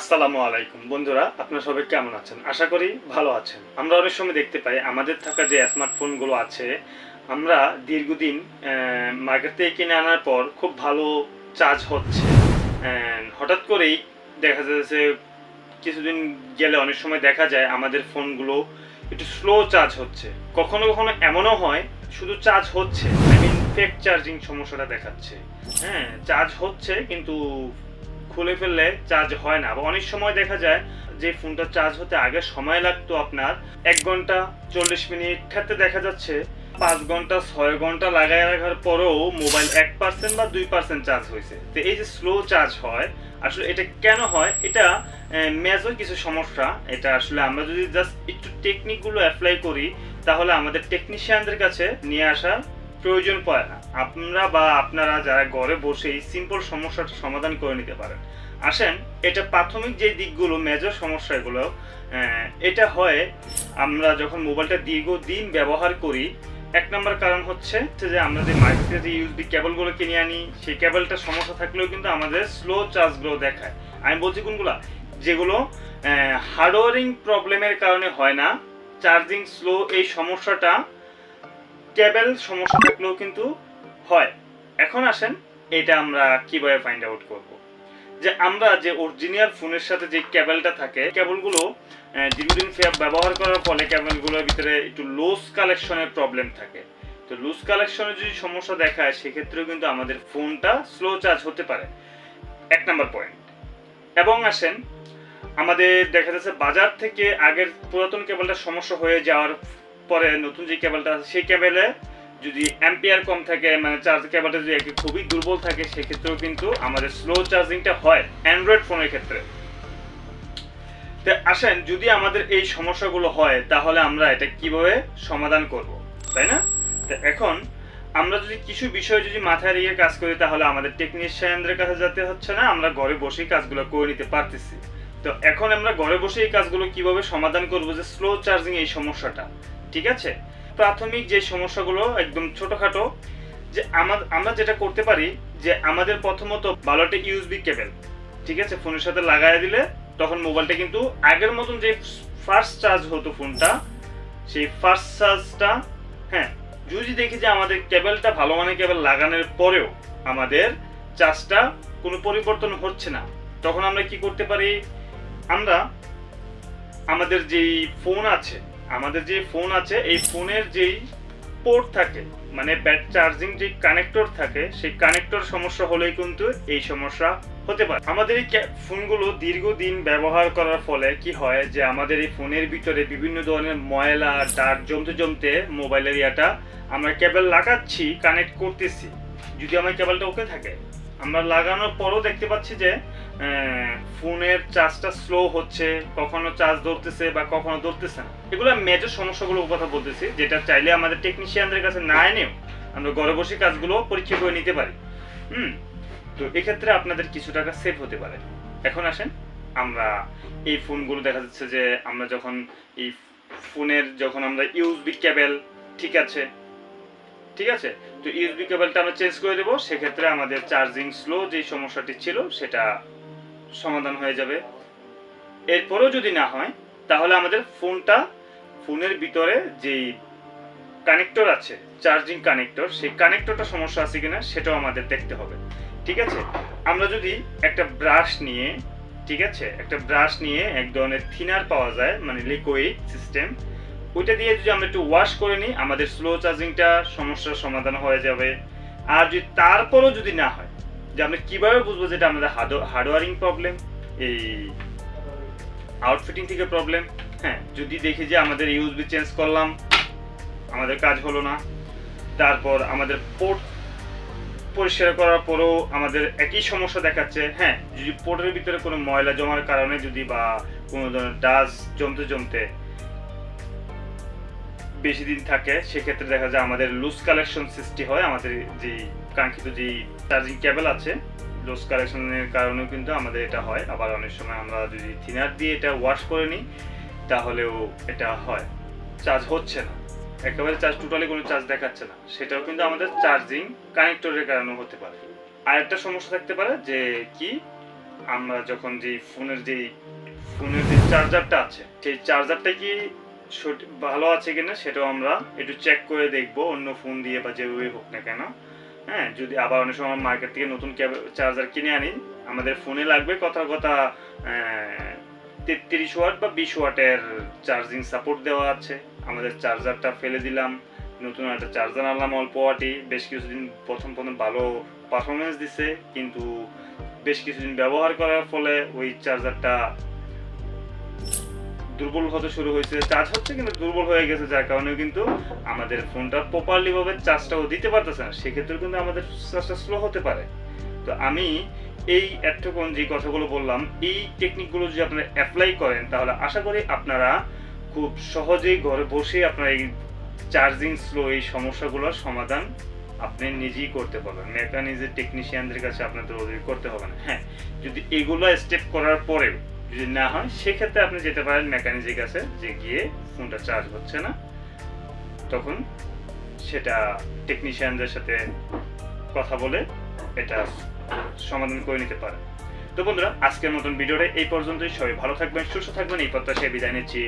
আসসালামু আলাইকুম। বন্ধুরা, আপনারা সবাই কেমন আছেন? আশা করি ভালো আছেন। আমরা অনেক সময় দেখতে পাই, আমাদের থাকা যে স্মার্টফোনগুলো আছে, আমরা দীর্ঘদিন মার্কেট থেকে কিনে আনার পর খুব ভালো চার্জ হচ্ছে। হঠাৎ করেই দেখা যাচ্ছে কিছুদিন গেলে অনেক সময় দেখা যায় আমাদের ফোনগুলো একটু স্লো চার্জ হচ্ছে। কখনো কখনো এমনও হয়, শুধু চার্জ হচ্ছে আই মিন ফেক চার্জিং সমস্যাটা দেখাচ্ছে। হ্যাঁ চার্জ হচ্ছে, কিন্তু খুলে ফেললে চার্জ হয় না। বা অনেক সময় দেখা যায় যে ফোনটা চার্জ হতে আগে সময় লাগতো আপনার। এক ঘণ্টা চল্লিশ মিনিট ক্ষেত্রে দেখা যাচ্ছে পাঁচ ঘণ্টা, ছয় ঘণ্টা লাগাই রাখার পরেও মোবাইল এক পার্সেন্ট বা দুই পার্সেন্ট চার্জ হয়েছে। তো এই যে স্লো চার্জ হয়, আসলে এটা কেন হয়? এটা মেজর কিছু সমস্যা। এটা আসলে আমরা যদি জাস্ট একটু টেকনিকগুলো অ্যাপ্লাই করি, তাহলে আমাদের টেকনিশিয়ানদের কাছে নিয়ে আসার প্রয়োজন পড়ে না। আমরা বা আপনারা যারা ঘরে বসেই সিম্পল সমস্যাটা সমাধান করে নিতে পারেন। আসেন, এটা প্রাথমিক যে দিকগুলো মেজর সমস্যাগুলো এটা হয় আমরা যখন মোবাইলটা দীর্ঘদিন ব্যবহার করি, এক নম্বর কারণ হচ্ছে যে আমরা যে মার্কেট থেকে যে ইউএসবি কেবলগুলো কিনে আনি, সেই কেবলটা সমস্যা থাকলেও কিন্তু আমাদের স্লো চার্জগুলো দেখায়। আমি বলছি কোনগুলো? যেগুলো হার্ডওয়ারিং প্রবলেমের কারণে হয় না চার্জিং স্লো এই সমস্যাটা কেবল সমস্যা থাকলেও কিন্তু হয়। এখন আসেন, এটা আমরা কীভাবে ফাইন্ড আউট করব? যে আমরা যে অরিজিনাল ফোনের সাথে যে কেবলটা থাকে কেবলগুলো দীর্ঘদিন ব্যবহার করার ফলে কেবলগুলোর ভিতরে একটু লুজ কালেকশনের প্রবলেম থাকে। তো লুজ কালেকশনের যদি সমস্যা দেখায়, সেক্ষেত্রেও কিন্তু আমাদের ফোনটা স্লো চার্জ হতে পারে। এক নম্বর পয়েন্ট এবং আসেন, আমাদের দেখা যাচ্ছে বাজার থেকে আগের পুরাতন কেবলটা সমস্যা হয়ে যাওয়ার পরে নতুন যে কেবলটা আছে, সেই কেবলে যদি অ্যাম্পিয়ার কম থাকে মানে চার্জ কেবলটা যদি একটু খুবই দুর্বল থাকে, সেক্ষেত্রেও কিন্তু আমাদের স্লো চার্জিংটা হয় অ্যান্ড্রয়েড ফোনের ক্ষেত্রে। তো আসেন, যদি আমাদের এই সমস্যাগুলো হয়, তাহলে আমরা এটা কীভাবে সমাধান করব? তাই না? তো এখন আমরা যদি কিছু বিষয় যদি মাথায় রেখে কাজ করি, তাহলে আমাদের টেকনিশিয়ানদের কাছে যেতে হচ্ছে না, আমরা ঘরে বসেই কাজগুলো করে নিতে পারতেছি। তো এখন আমরা ঘরে বসে এই কাজগুলো কীভাবে সমাধান করব যে স্লো চার্জিং এই সমস্যাটা? ঠিক আছে? প্রাথমিক যে সমস্যাগুলো একদম ছোটখাটো, যে আমার আমরা যেটা করতে পারি যে আমাদের প্রথমত ভালো একটা ইউএসবি কেবল ঠিক আছে, ফোনের সাথে লাগাই দিলে তখন মোবাইলটা কিন্তু আগের মতন যে ফার্স্ট চার্জ হতো ফোনটা, সেই ফার্স্ট চার্জটা হ্যাঁ যদি দেখি যে আমাদের কেবলটা ভালো মানের কেবল লাগানোর পরেও আমাদের চার্জটা কোনো পরিবর্তন হচ্ছে না, তখন আমরা কি করতে পারি? আমরা আমাদের যেই ফোন আছে আমাদের যে ফোন আছে, এই ফোনের যেই পোর্ট থাকে মানে ব্যাট চার্জিং যে কানেক্টর থাকে, সেই কানেক্টর সমস্যা হলেই কিন্তু এই সমস্যা হতে পারে। আমাদের এই ফোনগুলো দীর্ঘদিন ব্যবহার করার ফলে কি হয় যে আমাদের এই ফোনের ভিতরে বিভিন্ন ধরনের ময়লা ডার্ট জমতে জমতে মোবাইলের ইয়াটা আমরা কেবল লাগাচ্ছি কানেক্ট করতেছি। যদি আমার কেবলটা ওকে থাকে, আমরা লাগানোর পরও দেখতে পাচ্ছি যে ফোনের চার্জটা স্লো হচ্ছে, কখনো চার্জ ধরতেছে বা কখনো ধরতেছে না। এগুলো মেজর সমস্যাগুলোর কথা বলতেছি, যেটা চাইলে আমাদের টেকনিশিয়ানদের কাছে না এনেও আমরা ঘরে বসে কাজগুলো পরীক্ষা করে নিতে পারি। হুম? তো এক্ষেত্রে আপনাদের কিছু টাকা সেভ হতে পারে। এখন আসেন, আমরা এই ফোনগুলো দেখা যাচ্ছে যে আমরা যখন এই ফোনের যখন আমরা ইউএসবি কেবল ঠিক আছে? ঠিক আছে? তো ইউএসবি কেবলটা আমরা চেঞ্জ করে দেবো, সেক্ষেত্রে আমাদের চার্জিং স্লো যে সমস্যাটি ছিল, সেটা সমাধান হয়ে যাবে। এরপরেও যদি না হয়, তাহলে আমাদের ফোনটা, ফোনের ভিতরে যেই কানেক্টর আছে চার্জিং কানেক্টর সেই কানেক্টরটা সমস্যা আছে কিনা সেটাও আমাদের দেখতে হবে। ঠিক আছে? আমরা যদি একটা ব্রাশ নিয়ে, ঠিক আছে? একটা ব্রাশ নিয়ে এক ধরনের থিনার পাওয়া যায় মানে লিকুইড সিস্টেম ওইটা দিয়ে যদি আমরা একটু ওয়াশ করে নিই, আমাদের স্লো চার্জিংটা সমস্যার সমাধান হয়ে যাবে। আর যদি তারপরও যদি না হয় যে আমরা কীভাবে বুঝব যেটা আমাদের হার্ডওয়ারিং প্রবলেম এই আউটফিটিং থেকে প্রবলেম হ্যাঁ যদি দেখি যে আমাদের ইউএসবি চেঞ্জ করলাম, আমাদের কাজ হলো না, তারপর আমাদের পোর্ট পরিষ্কার করার পরেও আমাদের একই সমস্যা দেখাচ্ছে হ্যাঁ যদি পোর্টের ভিতরে কোনো ময়লা জমার কারণে যদি বা কোনো ধরনের ডাস্ট জমতে জমতে বেশি দিন থাকে, সেক্ষেত্রে দেখা যায় আমাদের লুজ কালেকশন সৃষ্টি হয়, আমাদের যে কাঙ্ক্ষিত যে চার্জিং কেবল আছে লুজ কালেকশনের কারণেও কিন্তু আমাদের এটা হয়। আবার অনেক সময় আমরা যদি থিনার দিয়ে এটা ওয়াশ করে নিই, তাহলেও এটা হয়। চার্জ হচ্ছে না। একেবারে চার্জ টোটালি কোনো চার্জ দেখাচ্ছে না। সেটাও কিন্তু আমাদের চার্জিং কানেক্টরের কারণে হতে পারে। আরেকটা সমস্যা থাকতে পারে যে কি, আমরা যখন যে ফোনের যে ফোনের যে চার্জারটা আছে, সেই চার্জারটা কি ভালো আছে কিনা সেটাও আমরা একটু চেক করে দেখব, অন্য ফোন দিয়ে বা যেভাবে হোক না কেন। হ্যাঁ যদি আবার অনেক সময় মার্কেট থেকে নতুন চার্জার কিনে আনি, আমাদের ফোনে লাগবে কথা কথা তেত্রিশ ওয়াট বা বিশ ওয়াটের চার্জিং সাপোর্ট দেওয়া আছে। আমাদের চার্জারটা ফেলে দিলাম, নতুন একটা চার্জার আনলাম অল্প ওয়াটই বেশ কিছুদিন প্রথম প্রথম ভালো পারফরমেন্স দিছে, কিন্তু বেশ কিছুদিন ব্যবহার করার ফলে ওই চার্জারটা দুর্বল হতে শুরু হয়েছে। চার্জ হচ্ছে কিন্তু দুর্বল হয়ে গেছে, যার কারণে কিন্তু আমাদের ফোনটা প্রপারলি ভাবে চার্জটাও দিতে পারতেছে না। সেক্ষেত্রে কিন্তু আমাদের চার্জটা স্লো হতে পারে। তো আমি এই এতক্ষণ যে কথাগুলো বললাম, এই টেকনিকগুলো যদি আপনারা অ্যাপ্লাই করেন, তাহলে আশা করি আপনারা খুব সহজেই ঘরে বসে আপনারা এই চার্জিং স্লো এই সমস্যাগুলোর সমাধান আপনি নিজেই করতে পারবেন। মেকানিজের টেকনিশিয়ানদের কাছে আপনাদের অধিক করতে হবে না। হ্যাঁ যদি এগুলো স্টেপ করার পরেও যদি না হয়, সেক্ষেত্রে আপনি যেতে পারেন মেকানিজের কাছে, যে গিয়ে ফোনটা চার্জ হচ্ছে না। তখন সেটা টেকনিশিয়ানদের সাথে কথা বলে এটা সমাধান করে নিতে পারেন। তো বন্ধুরা, আজকের মতন ভিডিওটা এই পর্যন্তই। সবাই ভালো থাকবেন, সুস্থ থাকবেন। এই প্রত্যাশায় বিদায় নিচ্ছি।